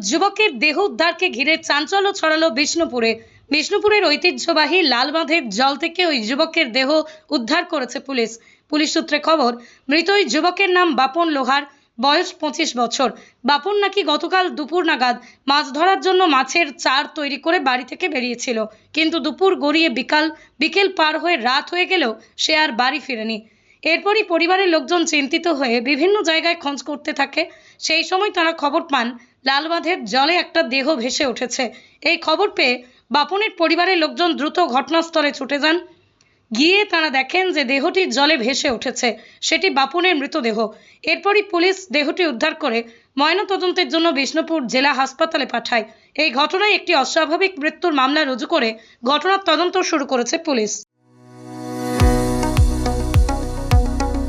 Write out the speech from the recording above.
যুবকের দেহ উদ্ধারকে ঘিরে চাঞ্চল্য ছড়ালো বিষ্ণুপুরে। বিষ্ণুপুরের ঐতিহ্যবাহী লালবাঁধের জল থেকে ওই যুবকের দেহ উদ্ধার করেছে পুলিশ। পুলিশ সূত্রে খবর, মৃত ওই যুবকের নাম বাপন লোহার, বয়স পঁচিশ বছর। বাপন নাকি গতকাল দুপুর নাগাদ মাছ ধরার জন্য মাছের চার তৈরি করে বাড়ি থেকে বেরিয়েছিল। কিন্তু দুপুর গড়িয়ে বিকাল, বিকেল পার হয়ে রাত হয়ে গেলেও সে আর বাড়ি ফিরেনি। এরপরই পরিবারের লোকজন চিন্তিত হয়ে বিভিন্ন জায়গায় খোঁজ করতে থাকে। সেই সময় তারা খবর পান লালবাঁধের জলে একটা দেহ ভেসে উঠেছে। এই খবর পেয়ে বাপনের পরিবারের লোকজন দ্রুত ঘটনাস্থলে ছুটে যান। গিয়ে তারা দেখেন যে দেহটি জলে ভেসে উঠেছে। সেটি বাপনের মৃতদেহ। এরপরই পুলিশ দেহটি উদ্ধার করে ময়নাতদন্তের জন্য বিষ্ণুপুর জেলা হাসপাতালে পাঠায়। এই ঘটনায় একটি অস্বাভাবিক মৃত্যুর মামলা রুজু করে ঘটনার তদন্ত শুরু করেছে পুলিশ।